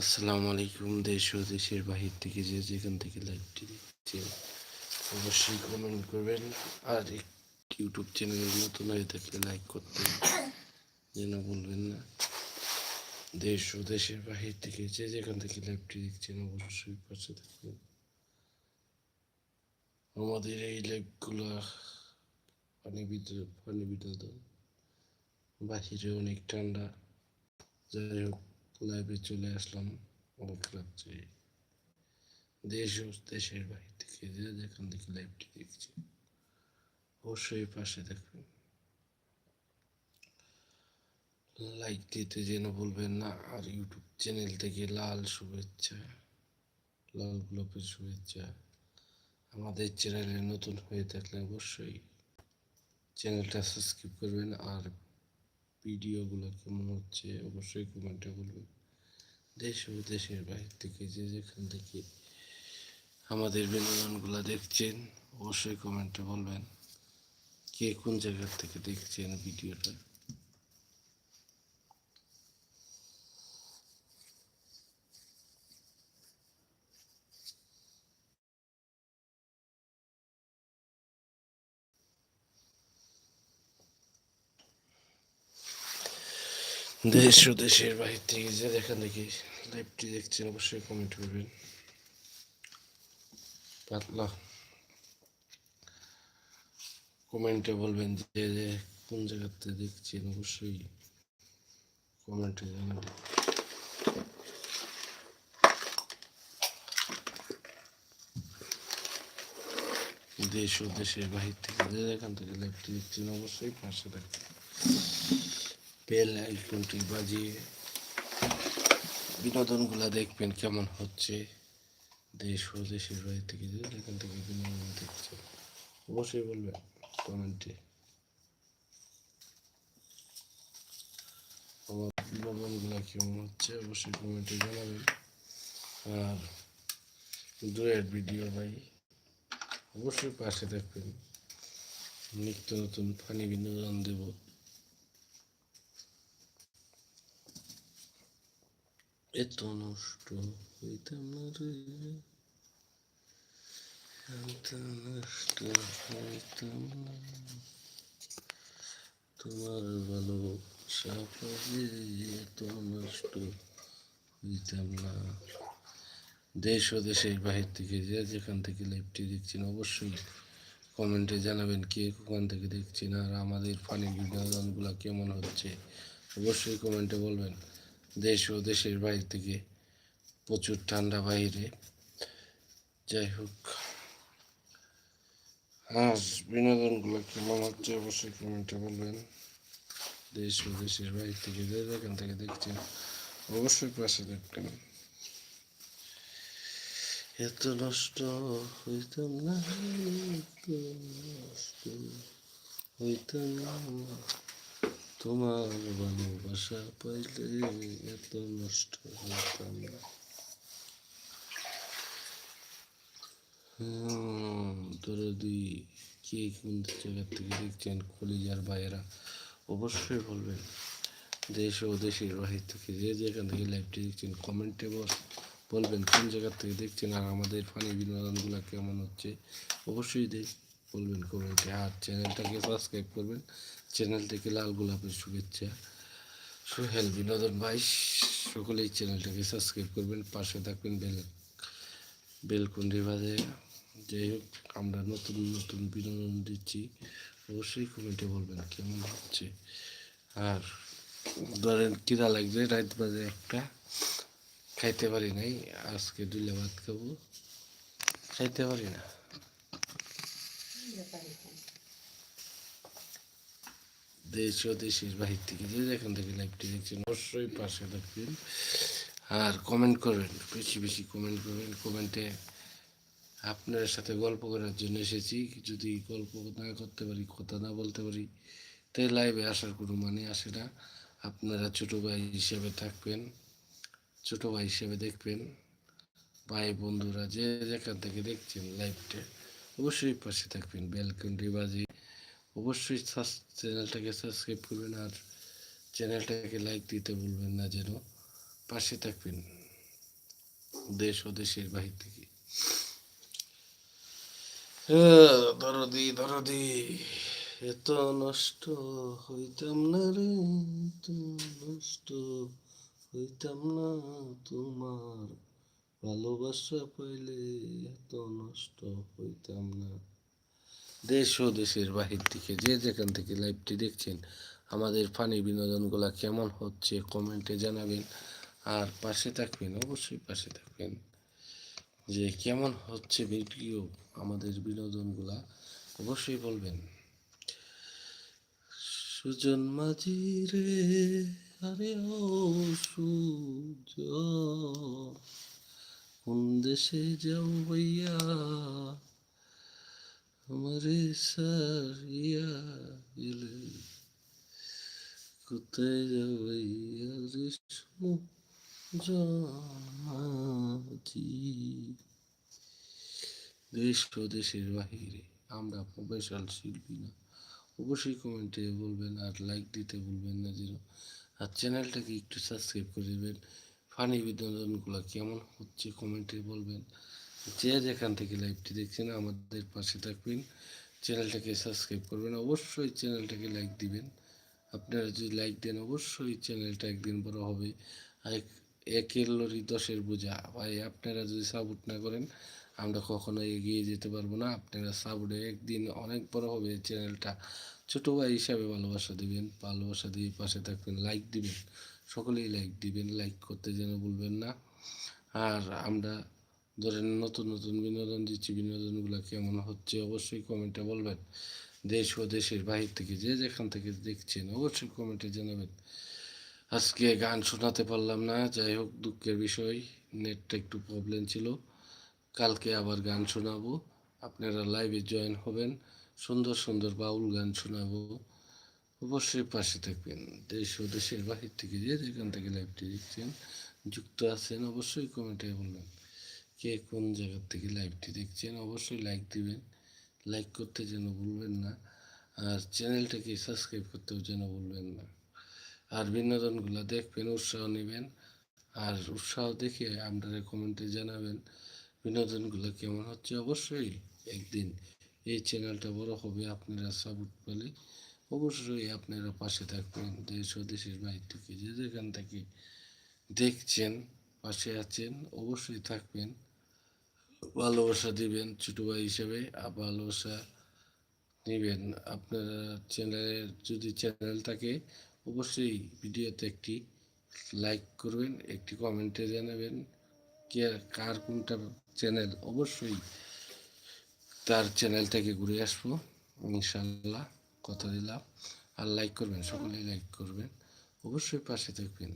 আসসালামু আলাইকুম, দেশ ও দেশের বাহির থেকে যে যেখান থেকে লাইভটি দেখছে অবশ্যই কমেন্ট করবেন আর ইউটিউব চ্যানেলে নতুন হয়ে থাকলে লাইক করতে যেন বলবেন না। দেশ ও দেশের বাহির থেকে যে যেখান থেকে লাইভটি দেখছেন, অবশ্যই পাশে থাকবেন। আমাদের এই লাইভগুলো পানি বিদ্যুৎ পানি বিনোদন বাহিরে অনেক ঠান্ডা। যাই হোক লাইভে চলে আসলাম অনেক রাত্রে দেশ ও দেশের বাহির থেকে যে যেখান থেকে লাইভটি দেখছি, অবশ্যই পাশে থাকবেন। লাইক দিতে যেন বলবেন না, আর ইউটিউব চ্যানেল থেকে লাল শুভেচ্ছা, লাল গোলাপের শুভেচ্ছা। আমাদের চ্যানেলে নতুন হয়ে থাকলে অবশ্যই চ্যানেলটা সাবস্ক্রাইব করবেন, আর ভিডিওগুলো কেমন হচ্ছে অবশ্যই কমেন্টে বলবেন। দেশ ও দেশের বাইরে থেকে যে যেখান থেকে আমাদের বিনোদনগুলো দেখছেন, অবশ্যই কমেন্টে বলবেন, কে কোন জায়গার থেকে দেখছেন ভিডিওটা দেশ ও দেশের বাহির থেকে যে যেখান দেখি লাইভটি দেখছেন অবশ্যই কমেন্ট করবেন। পাতলা। কমেন্টে বলবেন যে যে কোন জায়গাতে দেখছেন অবশ্যই কমেন্টে জানাবেন। দেশ ও দেশের বাহির থেকে যে যেখান থেকে লাইভটি দেখছেন অবশ্যই পাশে থাকবেন। বেল আইকনটি বাজিয়ে বিনোদনগুলো দেখবেন কেমন হচ্ছে। দেশ ও দেশের বাইরে থেকে যেখান থেকে বিনোদন দেখছেন, অবশ্যই বলবেন কমেন্টে। বিনোদনগুলো কেমন হচ্ছে, অবশ্যই কমেন্টে জানাবেন। আর দূরের ভিডিও ভাই, অবশ্যই পাশে থাকবেন নিত্য নতুন ফানি বিনোদন দেবো। এত নষ্ট হইতাম না রে। এত নষ্ট হইতাম না। তোমার ভালো পাবে, এত নষ্ট হইতাম না। দেশ ও দেশের বাহির থেকে যে যেখান থেকে লাইভটি দেখছেন, অবশ্যই কমেন্টে জানাবেন কে কোখান থেকে দেখছেন আর আমাদের ফানি বিনোদনগুলো কেমন হচ্ছে। অবশ্যই কমেন্টে বলবেন। দেশ ও দেশের বাইরে থেকে প্রচুর ঠান্ডা বাইরে। যাই হোক আর বিনোদনগুলো কেমন হচ্ছে অবশ্যই কমেন্টে বলবেন। দেশ ও দেশের বাইরে থেকে যে যেখান থেকে দেখছেন, অবশ্যই পাশে দেখবেন। এত নষ্ট হইতাম না, এত নষ্ট হইতাম না। তোমার ভালোবাসা পাইলে এত নষ্ট দরদি কে কোন জায়গা থেকে দেখছেন কলিজার ভাইয়েরা অবশ্যই বলবেন দেশ ও দেশের বাহির থেকে যে যেখান থেকে লাইভটি দেখছেন কমেন্টে বলবেন কোন জায়গা থেকে দেখছেন আর আমাদের ফানি বিনোদনগুলো কেমন হচ্ছে অবশ্যই দেখ বলবেন কমেন্টে আর চ্যানেলটাকে সাবস্ক্রাইব করবেন। চ্যানেল থেকে লাল গোলাপের শুভেচ্ছা। সোহেল বিনোদন ভাই, সকলেই চ্যানেলটাকে সাবস্ক্রাইব করবেন, পাশে থাকবেন, বেল বেলকুন্ডি বাজে। যাই হোক, আমরা নতুন নতুন বিনোদন দিচ্ছি। অবশ্যই কমেন্টে বলবেন কেমন হচ্ছে। আর ধরেন কিরা লাগবে, রাত বাজে একটা। খাইতে পারি নাই, আজকে দুলে ভাত খাব। খাইতে পারি না। দেশ ও দেশের বাহির থেকে যে যেখান থেকে লাইভটি দেখছেন, অবশ্যই পাশে থাকবেন। আর কমেন্ট করবেন, বেশি বেশি কমেন্ট করবেন। কমেন্টে আপনার সাথে গল্প করার জন্য এসেছি। যদি গল্প না করতে পারি, কথা না বলতে পারি, তাই লাইভে আসার কোনো মানে আসে না। আপনারা ছোটো ভাই হিসেবে থাকবেন, ছোটো ভাই হিসেবে দেখবেন। ভাই বন্ধুরা যে যেখান থেকে দেখছেন লাইভটা অবশ্যই পাশে থাকবেন বেলকন্ডি বাজি অবশ্যই চ্যানেলটাকে সাবস্ক্রাইব করবেন আর চ্যানেলটাকে লাইক দিতে ভুলবেন না যেন পাশে থাকবেন দেশ ও দেশের বাহির থেকে। দরদি দরদি, এত নষ্ট হইতাম না রে নষ্ট হইতাম না তোমার ভালোবাসা পাইলে এত নষ্ট হইতাম না। দেশ ও দেশের বাহির থেকে যে যেখান থেকে লাইভটি দেখছেন, আমাদের ফানি বিনোদনগুলো কেমন হচ্ছে কমেন্টে জানাবেন। আর পাশে থাকবেন, অবশ্যই পাশে থাকবেন। যে কেমন হচ্ছে ভিডিও আমাদের বিনোদনগুলা অবশ্যই বলবেন। সুজন মাঝি রে, আরে ও সূর্য কোন দেশে যাও ভাইয়া আমারে গেলে কোথায় যাও ভাইয়া রে দেশ ও দেশের বাহিরে আমরা প্রফেশনাল শিল্পী না অবশ্যই কমেন্টে বলবেন আর লাইক দিতে ভুলবেন না, যেন আর চ্যানেলটাকে একটু সাবস্ক্রাইব করে দেবেন। ফানি বিনোদনগুলো কেমন হচ্ছে কমেন্টে বলবেন। যে যেখান থেকে লাইভটি দেখছেন আমাদের পাশে থাকবেন। চ্যানেলটাকে সাবস্ক্রাইব করবেন। অবশ্যই চ্যানেলটাকে লাইক দিবেন। আপনারা যদি লাইক দেন, অবশ্যই চ্যানেলটা একদিন বড় হবে। আর একের লরি দশের বোঝা। ভাই, আপনারা যদি সাপোর্ট না করেন, আমরা কখনো এগিয়ে যেতে পারব না। আপনারা সাপোর্টে একদিন অনেক বড় হবে চ্যানেলটা। ছোটো ভাই হিসাবে ভালোবাসা দিবেন। ভালোবাসা দিয়ে পাশে থাকবেন। লাইক দিবেন। সকলেই লাইক দিবেন লাইক করতে যেন ভুলবেন না। আর আমরা ধরেন নতুন নতুন বিনোদন দিচ্ছি, বিনোদনগুলো কেমন হচ্ছে অবশ্যই কমেন্টে বলবেন। দেশ ও দেশের বাহির থেকে যে যেখান থেকে দেখছেন অবশ্যই কমেন্টে জানাবেন। আজকে গান শোনাতে পারলাম না, যাই হোক দুঃখের বিষয় নেটটা একটু প্রবলেম ছিল। কালকে আবার গান শোনাবো, আপনারা লাইভে জয়েন হবেন, সুন্দর সুন্দর বাউল গান শোনাবো। অবশ্যই পাশে থাকবেন। দেশ ও দেশের বাহির থেকে যে যেখান থেকে লাইভটি দেখছেন, যুক্ত আছেন অবশ্যই কমেন্টে বলবেন কে কোন জায়গার থেকে লাইভটি দেখছেন। অবশ্যই লাইক দিবেন। লাইক করতে যেন ভুলবেন না। আর চ্যানেলটাকে সাবস্ক্রাইব করতেও যেন ভুলবেন না। আর বিনোদনগুলো দেখবেন, উৎসাহ নেবেন। আর উৎসাহ দেখে আপনারা কমেন্টে জানাবেন বিনোদনগুলো কেমন হচ্ছে। অবশ্যই একদিন এই চ্যানেলটা বড় হবে আপনারা সাপোর্ট পেলে অবশ্যই আপনারা পাশে থাকবেন, দেশ ও দেশের বাইরে থেকে যে যেখান থেকে দেখছেন, পাশে আছেন, অবশ্যই থাকবেন। ভালোবাসা দিবেন ছোটো ভাই হিসেবে ভালোবাসা নেবেন। আপনারা চ্যানেলের, যদি চ্যানেল থাকে, অবশ্যই ভিডিওতে একটি লাইক করবেন, একটি কমেন্টে জানাবেন, কে কার কোনটা চ্যানেল, অবশ্যই তার চ্যানেল থেকে ঘুরে আসব, ইনশাল্লাহ। কথা দিলাম। আর লাইক করবেন সকলেই লাইক করবেন। অবশ্যই পাশে থাকবেন।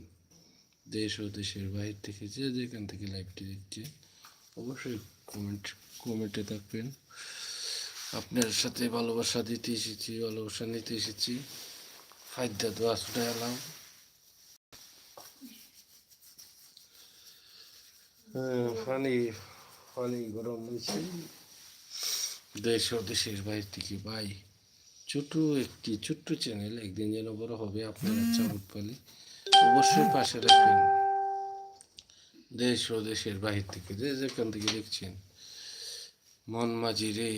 দেশ ও দেশের বাইরে থেকে যে যেখান থেকে লাইভটি দেখছে অবশ্যই কমেন্ট কমেন্টে থাকবেন। আপনার সাথে ভালোবাসা দিতে এসেছি ভালোবাসা নিতে এসেছি। ফাইদা দোয়া ছুটে এলাম। হ্যাঁ, পানি পানি গরম হয়েছে। দেশ ও দেশের বাইরে থেকে ভাই ছোট একটি ছোট্ট চ্যানেল একদিন যেন বড় হবে আপনারা চাবুট পালে অবশ্যই পাশে রাখবেন। দেশ ও দেশের বাহির থেকে যে যেখান থেকে দেখছেন মন মাঝি রে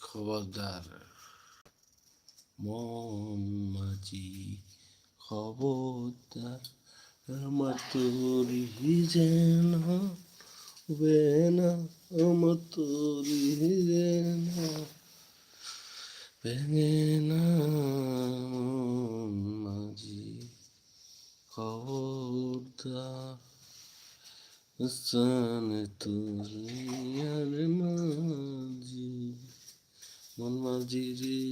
খবরদার। মন মাঝি খবরদার আমার তোরি যেন বেনা আমার তোরি যেন ভেঙে না মাঝি খবরদার তুরিয়ার মাঝি মন মাঝি রে।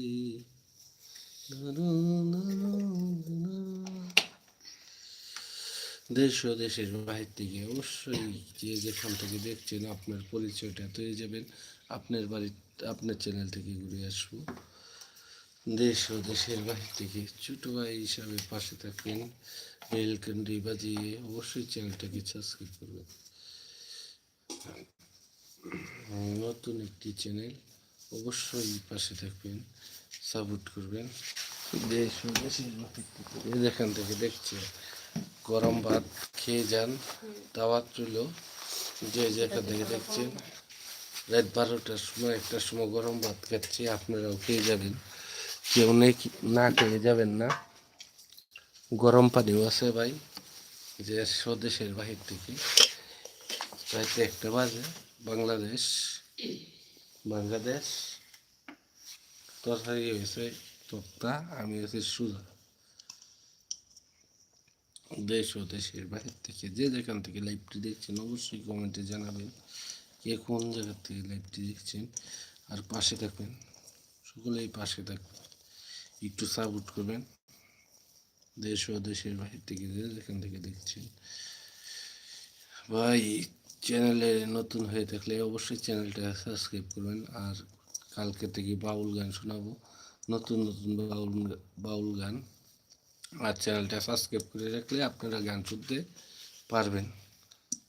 দেশ ও দেশের বাহির থেকে অবশ্যই যে যেখান থেকে দেখছেন আপনার পরিচয়টা পেয়ে যাবেন আপনার বাড়ি আপনার চ্যানেল থেকে ঘুরে আসব দেশ ও দেশের বাহির থেকে ছোট ভাই হিসাবে পাশে থাকবেন। বেল বাজিয়ে অবশ্যই চ্যানেলটাকে সাবস্ক্রাইব করবেন। নতুন একটি চ্যানেল অবশ্যই পাশে থাকবেন সাপোর্ট করবেন। দেশ ও দেশের বাহির থেকে যেখান থেকে দেখছে, গরম ভাত খেয়ে যান, দাওয়াত রইল। যে যেখান থেকে দেখছেন, রাত বারোটার সময়, একটার সময় গরম ভাত খাচ্ছি, আপনারাও খেয়ে যাবেন। কেউ নেই না খেয়ে যাবেন না। গরম পানিও আছে ভাই, যে স্বদেশের বাহির থেকে। রাতে একটা বাজে, বাংলাদেশ বাংলাদেশ। তরকারি হয়েছে তক্তা, আমি হয়েছে সুজা। দেশ ও দেশের বাহির থেকে, যে যেখান থেকে লাইভটি দেখছেন, অবশ্যই কমেন্টে জানাবেন কে কোন জায়গা থেকে লাইভটি দেখছেন। আর পাশে থাকবেন, সকলেই পাশে থাকবেন। একটু সাপোর্ট করবেন। দেশ ও দেশের বাহির থেকে যেখান থেকে দেখছেন। ভাই চ্যানেলে নতুন হয়ে থাকলে অবশ্যই চ্যানেলটা সাবস্ক্রাইব করবেন। আর কালকে থেকে বাউল গান শোনাবো। নতুন নতুন বাউল বাউল গান। আর চ্যানেলটা সাবস্ক্রাইব করে রাখলে আপনারা গান শুনতে পারবেন।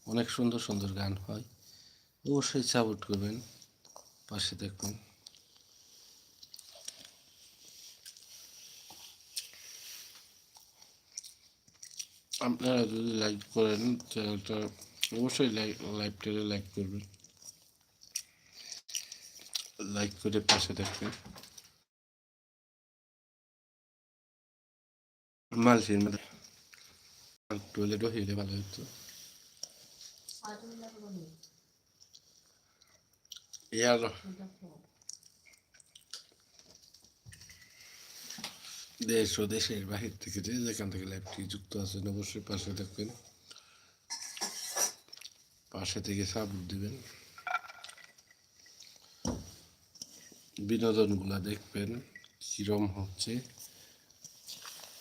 অনেক সুন্দর সুন্দর গান হয়। অবশ্যই সাপোর্ট করবেন। পাশে থাকবেন। আপনারা যদি লাইক করেন চ্যানেলটা অবশ্যই লাইক লাইভটাকে লাইক করবেন। লাইক করে পাশে থাকবেন মালসির মধ্যে টয়লেটও হইলে ভালো হতো। ইয়ার দেশ ও দেশের বাহির থেকে যে যেখান থেকে লাইভটি যুক্ত আছেন অবশ্যই পাশে থাকবেন। পাশে থেকে সাপোর্ট দিবেন। বিনোদনগুলা দেখবেন, কিরম হচ্ছে?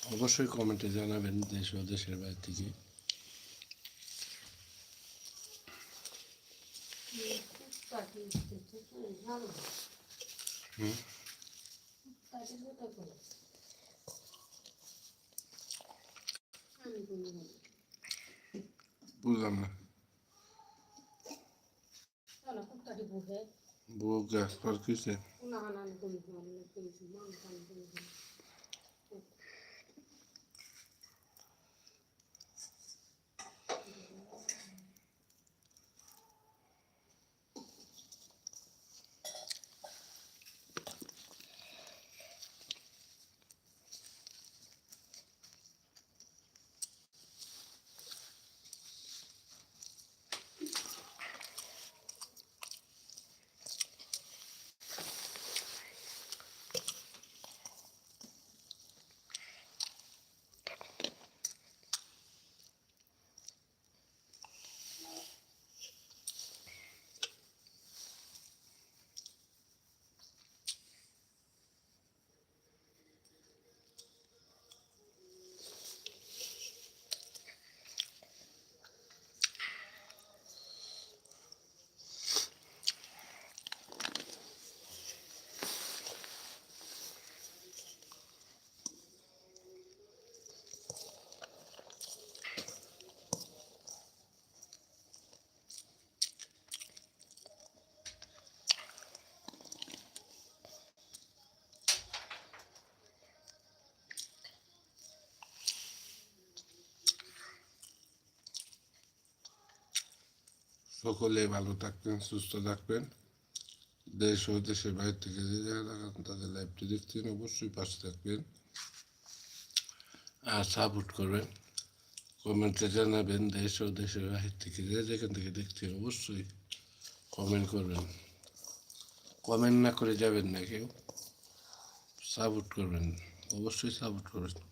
অবশ্যই কমেন্টে জানাবেন দেশ ও দেশের বাইরে থেকে। হুম? বুঝলাম না বউ গ্যাস পার কিসে সকলে ভালো থাকবেন, সুস্থ থাকবেন। দেশ ও দেশের বাইরে থেকে যে থাকেন, তাদের লাইভটি দেখছেন অবশ্যই পাশে থাকবেন। আর সাপোর্ট করবেন। কমেন্টে জানাবেন, দেশ ও দেশের বাহির থেকে যে যেখান থেকে দেখছেন, অবশ্যই কমেন্ট করবেন। কমেন্ট না করে যাবেন না কেউ। সাপোর্ট করবেন, অবশ্যই সাপোর্ট করবেন।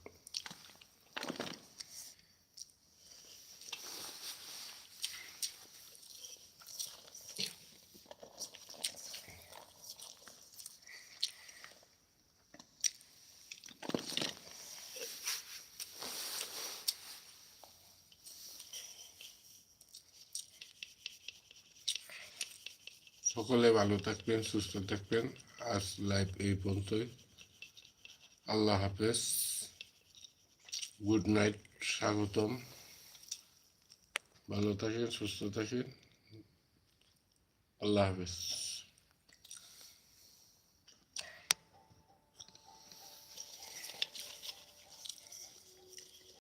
সকলে ভালো থাকবেন, সুস্থ থাকবেন। আজ লাইভ এই পর্যন্তই। আল্লাহ হাফেজ। গুড নাইট স্বাগতম। ভালো থাকেন, সুস্থ থাকেন। আল্লাহ হাফেজ।